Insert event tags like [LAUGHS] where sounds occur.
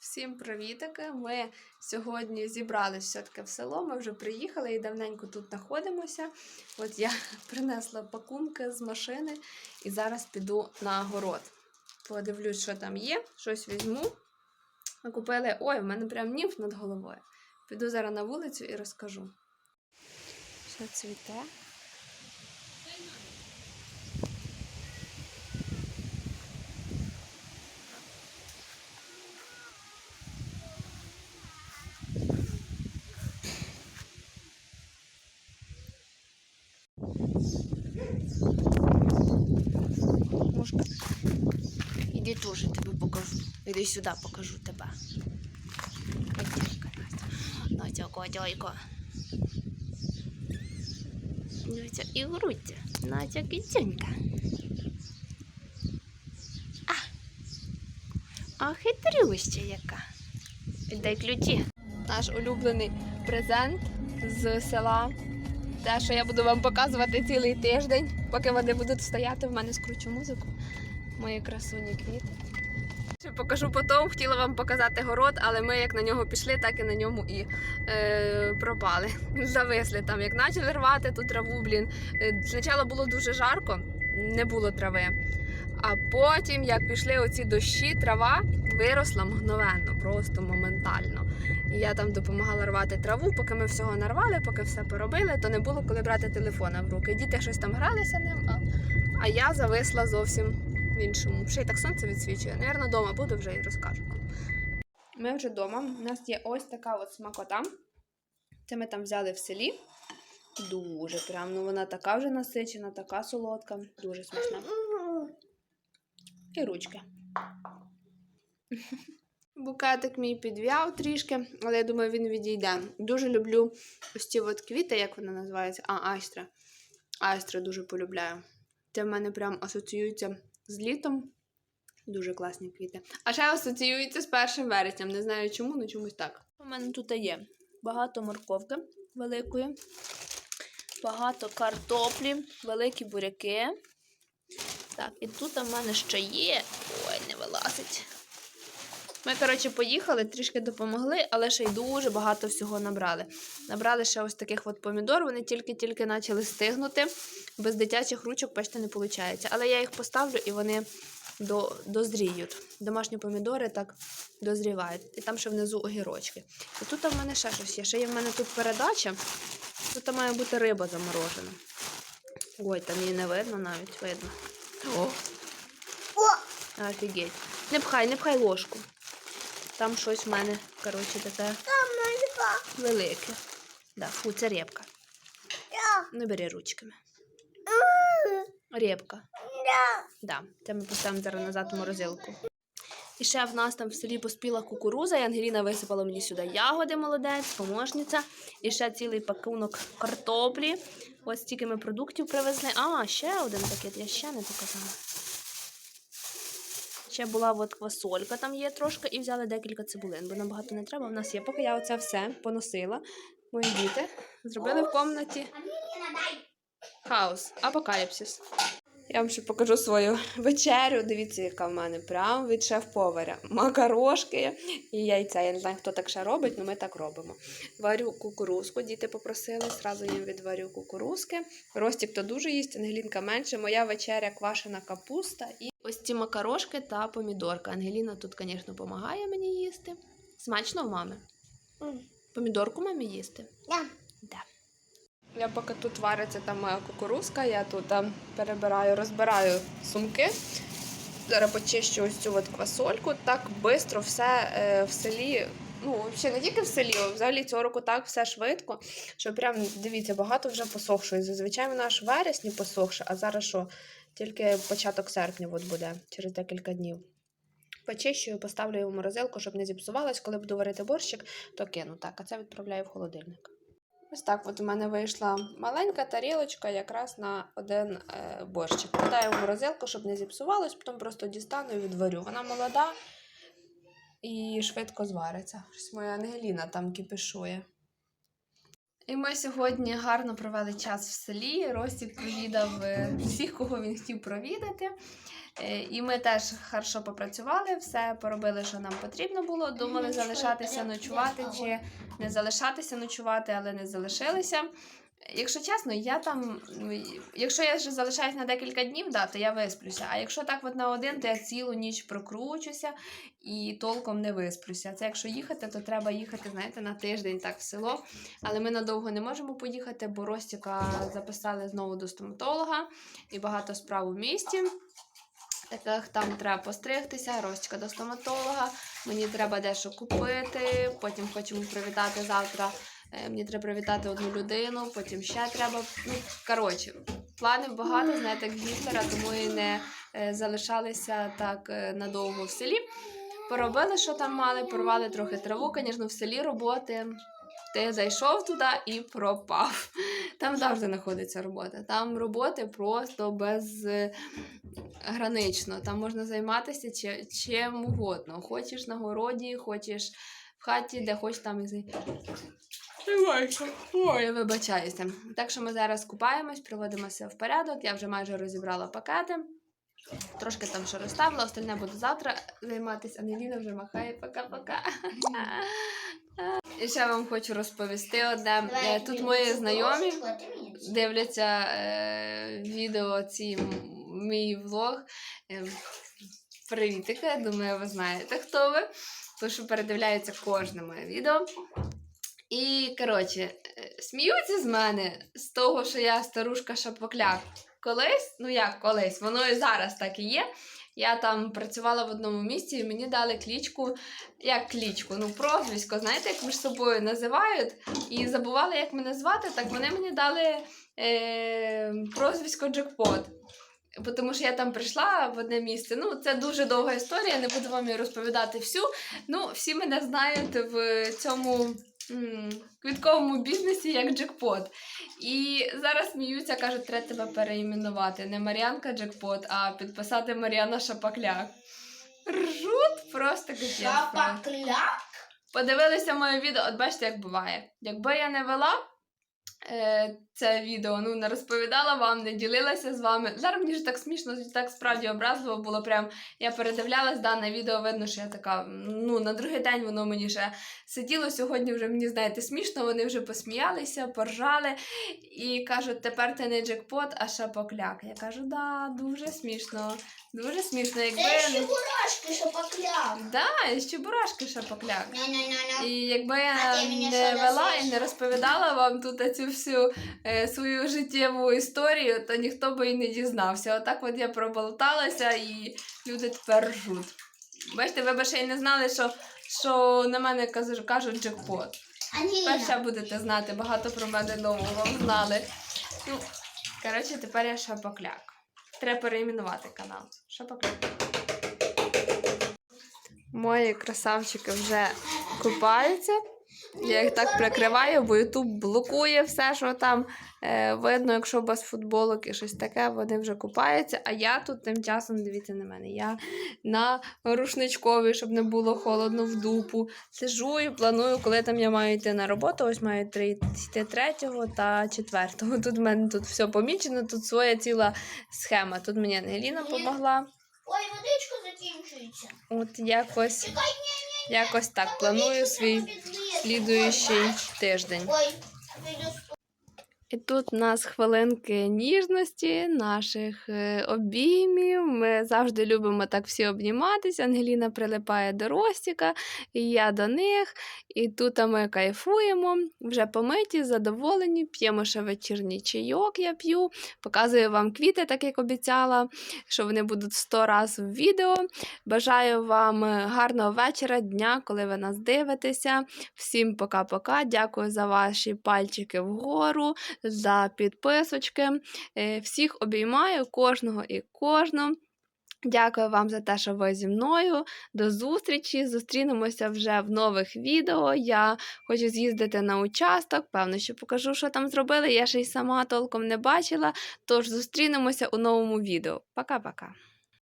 Всім привітики! Ми сьогодні зібрались все-таки в село. Ми вже приїхали і давненько тут знаходимося. От я [LAUGHS] принесла пакунки з машини і зараз піду на город. Подивлюсь, що там є, щось візьму. Ми купили. Ой, в мене прям німф над головою. Піду зараз на вулицю і розкажу. Що цвіте? Мушка. Іди теж тебе покажу. Іди сюди покажу тебе. Настя. Настя, котейка. І грудь. Настя, китенька. А. А хитрюща яка. Дай ключі. Наш улюблений презент з села. Те, що я буду вам показувати цілий тиждень, поки вони будуть стояти, в мене скручу музику. Мої красуні квіти. Покажу потім, хотіла вам показати город, але ми як на нього пішли, так і на ньому і е, пропали. [LAUGHS] Зависли там, як почали рвати ту траву, блін. Е, Спочатку було дуже жарко, не було трави. А потім, як пішли оці дощі, трава виросла мгновенно, просто моментально. І я там допомагала рвати траву, поки ми всього нарвали, поки все поробили, то не було коли брати телефона в руки. Діти щось там гралися ним, а, а я зависла зовсім в іншому. Ще й так сонце відсвічує. Навірно, вдома буду вже і розкажу. Ми вже вдома. У нас є ось така от смакота. Це ми там взяли в селі. Дуже прям, ну вона така вже насичена, така солодка, дуже смачна. І ручки. Букетик мій підв'яв трішки, але я думаю, він відійде. Дуже люблю ось ці от квіти, як вона називається? А, айстра. Айстра дуже полюбляю. Це в мене прям асоціюється з літом. Дуже класні квіти. А ще асоціюється з 1 вересням. Не знаю чому, але чомусь так. У мене тут є багато морковки великої, багато картоплі, великі буряки. Так, і тут у мене ще є. Ой, не вилазить. Ми, коротше, поїхали, трішки допомогли, але ще й дуже багато всього набрали. Набрали ще ось таких от помідор, вони тільки-тільки почали стигнути. Без дитячих ручок бачите, не виходить. Але я їх поставлю і вони до, дозріють. Домашні помідори так дозрівають. І там ще внизу огірочки. І тут в мене ще щось є. Ще є в мене тут передача. Тут має бути риба заморожена. Ой, там її не видно навіть видно. О! Офігеть. Не пхай, не пхай ложку. Там щось в мене, коротше, таке велике. Да, фу, це репка. Не бери ручками. Репка. Да, це ми поставимо зараз назад в морозилку. І ще в нас там в селі поспіла кукуруза, і Ангеліна висипала мені сюди ягоди, молодець, помощниця. І ще цілий пакунок картоплі. Ось стільки ми продуктів привезли. А, ще один пакет, я ще не показала. Ще була от квасолька, там є трошки, і взяли декілька цибулин, бо нам багато не треба. У нас є. Поки я оце все поносила, мої діти зробили в комнаті хаос, апокаліпсис. Я вам ще покажу свою [LAUGHS] вечерю. Дивіться, яка в мене прямо від шеф-поваря. Макарошки і яйця. Я не знаю, хто так ще робить, але ми так робимо. Варю кукурузку, діти попросили, зразу їм відварю кукурузки. Ростік то дуже їсть, Ангелінка менше. Моя вечеря квашена капуста і ось ці макарошки та помідорка. Ангеліна тут, звісно, допомагає мені їсти. Смачно в мами. Помідорку мамі їсти? Да. Да. Я поки тут вариться там моя кукурузка, я тут там перебираю, розбираю сумки. Зараз почищу ось цю от квасольку. Так швидко все е, в селі. Ну, взагалі не тільки в селі, а взагалі цього року так все швидко, що прям дивіться, багато вже посохшої. Зазвичай вона в вересні посохше, а зараз що? Тільки початок серпня от буде через декілька днів. Почищую, поставлю його в морозилку, щоб не зіпсувалось. Коли буду варити борщик, то кину так, а це відправляю в холодильник. Ось так от у мене вийшла маленька тарілочка якраз на один е, борщик. Кидаю в морозилку, щоб не зіпсувалось, потім просто дістану і відварю. Вона молода і швидко звариться. Щось моя Ангеліна там кипішує. І ми сьогодні гарно провели час в селі. Ростік провідав е, всіх, кого він хотів провідати. Е, І ми теж хорошо попрацювали, все поробили, що нам потрібно було. Думали залишатися ночувати чи не залишатися ночувати, але не залишилися. Якщо чесно, я там, ну, якщо я вже залишаюсь на декілька днів, да, то я висплюся. А якщо так от на один, то я цілу ніч прокручуся і толком не висплюся. Це якщо їхати, то треба їхати, знаєте, на тиждень так в село. Але ми надовго не можемо поїхати, бо Ростіка записали знову до стоматолога і багато справ у місті. Таких там треба постригтися, Ростіка до стоматолога. Мені треба дещо купити. Потім хочемо привітати завтра. Е, Мені треба привітати одну людину, потім ще треба. Ну, коротше, планів багато, знаєте, як Гітлера, тому і не е, залишалися так е, надовго в селі. Поробили, що там мали, порвали трохи траву. Звісно, в селі роботи. Ти зайшов туди і пропав. Там завжди знаходиться робота. Там роботи просто безгранично. Там можна займатися чи- чим угодно. Хочеш на городі, хочеш в хаті, де хочеш там і зай. Ой, я вибачаюся. Так що ми зараз купаємось, приводимося в порядок. Я вже майже розібрала пакети. Трошки там ще розставила, остальне буду завтра займатися. Ангеліна вже махає пока-пока. І ще вам хочу розповісти одне. Е, Тут мої знайомі дивляться е, відео ці мій влог. Е, Привітики, я думаю, ви знаєте, хто ви. Тому що передивляються кожне моє відео. І, коротше, е, сміються з мене з того, що я старушка шапокляк. Колись, ну як колись, воно і зараз так і є. Я там працювала в одному місці, і мені дали клічку, як клічку, ну прозвисько, знаєте, як між собою називають, і забували, як мене звати, так вони мені дали е, прозвисько Джекпот. Тому що я там прийшла в одне місце. Ну, це дуже довга історія, не буду вам її розповідати всю. Ну, всі мене знають в цьому квітковому бізнесі як джекпот. І зараз сміються, кажуть, треба тебе переіменувати. Не Мар'янка Джекпот, а підписати Мар'яна Шапакляк. Ржут просто капець. Шапакляк? Подивилися моє відео, от бачите, як буває. Якби я не вела це відео, ну не розповідала вам, не ділилася з вами. Зараз мені ж так смішно, так справді образливо було. Прям я передивлялась дане відео, видно, що я така. Ну, на другий день воно мені ще сиділо. Сьогодні вже мені, знаєте, смішно, вони вже посміялися, поржали і кажуть, тепер ти не джекпот, а шапокляк. Я кажу, да, дуже смішно, дуже смішно. Якби не. ще бурашки шапокляк. Да, і ще бурашки шапокляк. І якби я не вела і не розповідала вам тут цю всю е, свою життєву історію, то ніхто би і не дізнався. Отак от я проболталася і люди тепер ржуть. Бачите, ви б ще й не знали, що, що на мене кажуть, кажуть джекпот. Ще будете знати, багато про мене нового знали. Ну, коротше, тепер я шапокляк. Треба переіменувати канал. Шапокляк. Мої красавчики вже купаються. Я їх так прикриваю, бо Ютуб блокує все, що там е, видно, якщо без футболок і щось таке, вони вже купаються. А я тут тим часом, дивіться на мене, я на рушничкові, щоб не було холодно в дупу. Сижу і планую, коли там я маю йти на роботу. Ось маю три- йти третього та четвертого. Тут в мене тут все помічено, тут своя ціла схема. Тут мені Ангеліна допомогла. ой, водичка закінчується. От якось, Чекай, ні, ні, якось так планую свій. Слідуючий тиждень. І тут у нас хвилинки ніжності, наших е, обіймів. Ми завжди любимо так всі обніматися. Ангеліна прилипає до Ростіка, і я до них. І тут ми кайфуємо, вже помиті, задоволені, п'ємо ще вечірній чайок, я п'ю. Показую вам квіти, так як обіцяла, що вони будуть 100 разів в відео. Бажаю вам е, гарного вечора, дня, коли ви нас дивитеся. Всім пока-пока. Дякую за ваші пальчики вгору за підписочки. Е, Всіх обіймаю, кожного і кожну. Дякую вам за те, що ви зі мною. До зустрічі. Зустрінемося вже в нових відео. Я хочу з'їздити на участок. Певно, що покажу, що там зробили. Я ще й сама толком не бачила. Тож зустрінемося у новому відео. Пока-пока.